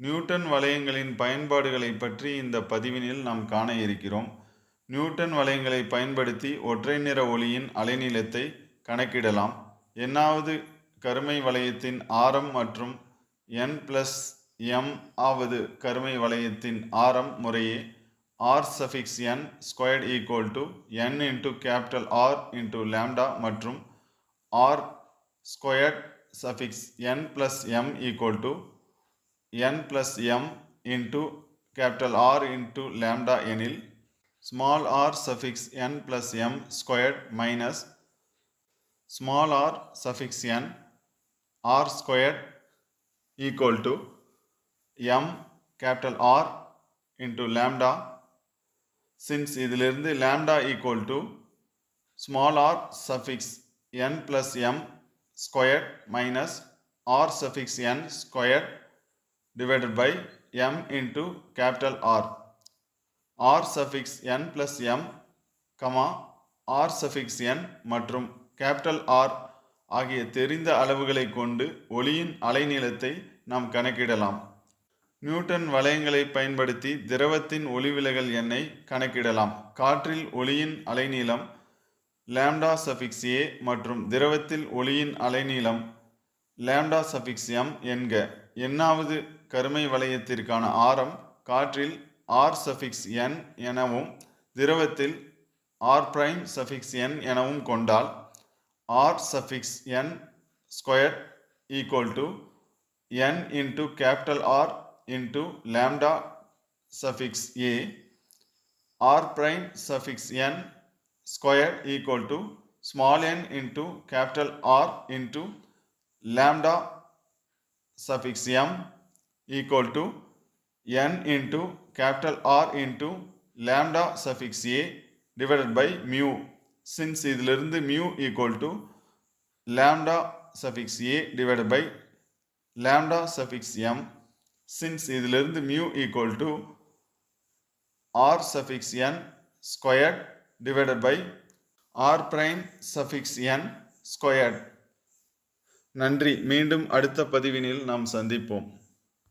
Newton வளையங்களின் பயன்பாடுகளை பற்றி இந்த பதிவினில் நாம் காண இருக்கிறோம். நியூட்டன் வளையங்களை பயன்படுத்தி ஒற்றை நிற ஒளியின் அலைநீளத்தை கணக்கிடலாம். எண்ணாவது கருமை வளையத்தின் ஆரம் மற்றும் என் பிளஸ் எம் ஆவது கருமை வளையத்தின் ஆரம் முறையே R suffix n squared equal to n into capital R into lambda மற்றும் R squared suffix n plus m equal to N plus M into capital R into lambda எனில் small R suffix N plus M squared minus small R suffix N R squared equal to M capital R into lambda since இதிலிருந்து lambda equal to small R suffix N plus M squared minus R suffix N squared divided by m into capital R. R suffix n plus m, comma R suffix n மற்றும் capital R ஆகிய தெரிந்த அளவுகளை கொண்டு ஒளியின் அலைநீளத்தை நாம் கணக்கிடலாம் Newton வளையங்களை பயன்படுத்தி திரவத்தின் ஒளிவிலகல் எண்ணை கணக்கிடலாம் காற்றில் ஒளியின் அலைநீளம் லேம்டா சஃபிக்ஸ் ஏ மற்றும் திரவத்தில் ஒளியின் அலைநீளம் லேம்டா சஃபிக்ஸ் எம் என்க. எண்ணாவது கருமை வளையத்திற்கான ஆரம் காற்றில் ஆர் சஃபிக்ஸ் என் எனவும் திரவத்தில் ஆர் பிரைம் சஃபிக்ஸ் என் எனவும் கொண்டால் R suffix n square equal to n into capital R into lambda suffix a. R prime suffix n square equal to small n into capital R into lambda suffix m equal to n into capital R into lambda suffix a divided by mu since இதிலிருந்து mu equal to lambda suffix a divided by lambda suffix m since இதிலிருந்து mu equal to r suffix n squared divided by r prime suffix n squared நன்றி. மீண்டும் அடுத்த பதிவினில் நாம் சந்திப்போம்.